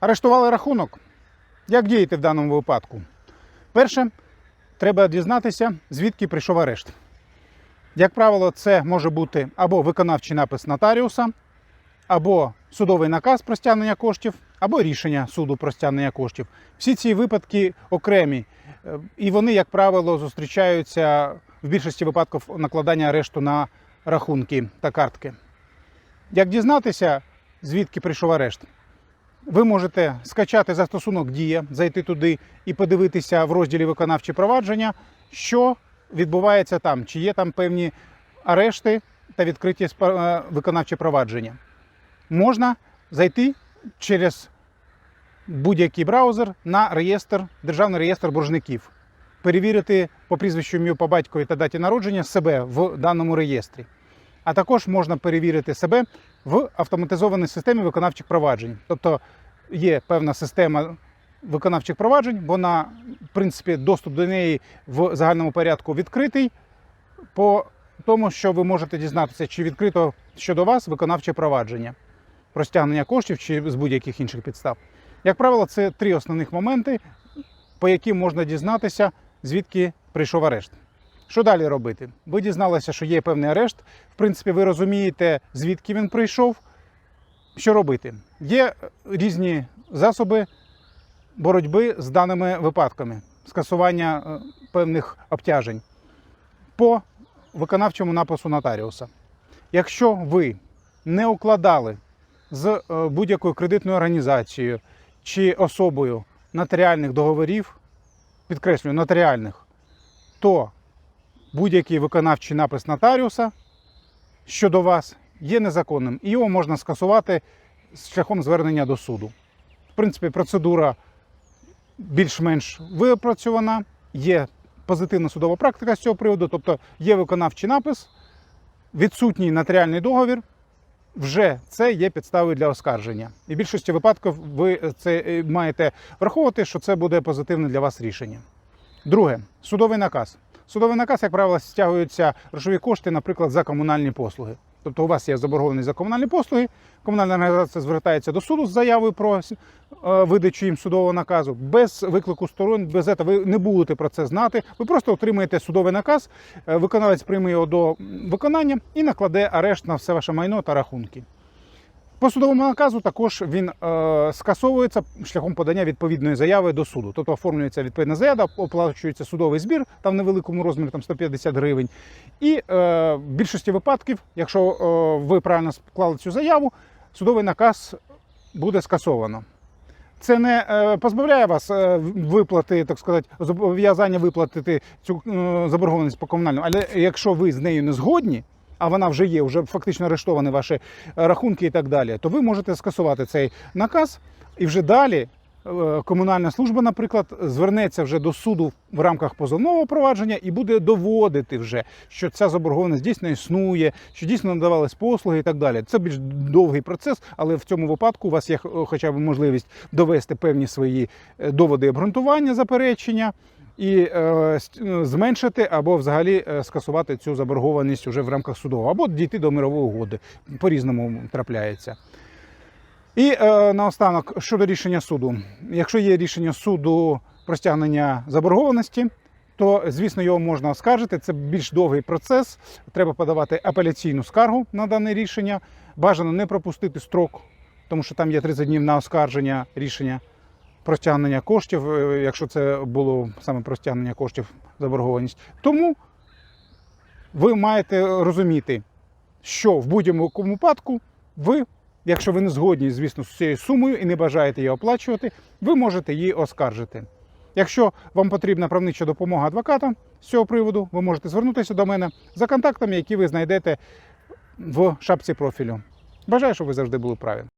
Арештували рахунок. Як діяти в даному випадку? Перше, треба дізнатися, звідки прийшов арешт. Як правило, це може бути або виконавчий напис нотаріуса, або судовий наказ про стягнення коштів, або рішення суду про стягнення коштів. Всі ці випадки окремі, е, і вони, як правило, зустрічаються в більшості випадків накладання арешту на рахунки та картки. Як дізнатися, звідки прийшов арешт? Ви можете скачати застосунок Дія, зайти туди і подивитися в розділі виконавчі провадження, що відбувається там, чи є там певні арешти та відкриті е, виконавчі провадження. Можна зайти через будь-який браузер на реєстр, державний реєстр боржників, перевірити по прізвищу ім'ю по батькові та даті народження себе в даному реєстрі. А також можна перевірити себе в автоматизованій системі виконавчих проваджень. Тобто є певна система виконавчих проваджень, вона, в принципі, доступ до неї в загальному порядку відкритий, по тому, що ви можете дізнатися, чи відкрито щодо вас виконавче провадження про стягнення коштів чи з будь-яких інших підстав. Як правило, це три основних моменти, по яким можна дізнатися, звідки прийшов арешт. Що далі робити? Ви дізналися, що є певний арешт. В принципі, ви розумієте, звідки він прийшов. Що робити? Є різні засоби боротьби з даними випадками, скасування е, певних обтяжень по виконавчому напису нотаріуса. Якщо ви не укладали з е, будь-якою кредитною організацією чи особою нотаріальних договорів, підкреслюю, нотаріальних, то будь-який виконавчий напис нотаріуса щодо вас є незаконним, і його можна скасувати шляхом звернення до суду. В принципі, процедура більш-менш випрацьована, є позитивна судова практика з цього приводу, тобто є виконавчий напис, відсутній нотаріальний договір. Вже це є підставою для оскарження. І в більшості випадків ви це е, маєте враховувати, що це буде позитивне для вас рішення. Друге, судовий наказ. Судовий наказ, як правило, стягуються грошові кошти, наприклад, за комунальні послуги. Тобто у вас є заборгованість за комунальні послуги, комунальна організація звертається до суду з заявою про е, видачу їм судового наказу. Без виклику сторон, без цього ви не будете про це знати. Ви просто отримаєте судовий наказ, е, виконавець прийме його до виконання і накладе арешт на все ваше майно та рахунки. По судовому наказу також він е, скасовується шляхом подання відповідної заяви до суду. Тобто оформлюється відповідна заява, оплачується судовий збір там в невеликому розмірі, там 150 гривень. І е, в більшості випадків, якщо е, ви правильно склали цю заяву, судовий наказ буде скасовано. Це не е, позбавляє вас е, виплати, так сказати, зобов'язання виплатити цю е, заборгованість по комунальному. Але якщо ви з нею не згодні, а вона вже є, вже фактично арештовані ваші е, рахунки і так далі, то ви можете скасувати цей наказ і вже далі. е, Комунальна служба, наприклад, звернеться вже до суду в рамках позовного провадження і буде доводити вже, що ця заборгованість дійсно існує, що дійсно надавались послуги і так далі. Це більш довгий процес, але в цьому випадку у вас є е, хоча б можливість довести певні свої доводи обґрунтування заперечення і е, е, зменшити або взагалі е, скасувати цю заборгованість уже в рамках судового, або дійти до мирової угоди. По-різному трапляється. І е, наостанок щодо рішення суду. Якщо є рішення суду про стягнення заборгованості, то звісно його можна оскаржити. Це більш довгий процес. Треба подавати апеляційну скаргу на дане рішення. Бажано не пропустити строк, тому що там є 30 днів на оскарження рішення про стягнення коштів, е, якщо це було саме про стягнення коштів заборгованість. Тому ви маєте розуміти, що в будь-якому випадку ви, якщо ви не згодні, звісно, з цією сумою і не бажаєте її оплачувати, ви можете її оскаржити. Якщо вам потрібна правнича допомога адвоката з цього приводу, ви можете звернутися до мене за контактами, які ви знайдете в шапці профілю. Бажаю, щоб ви завжди були праві.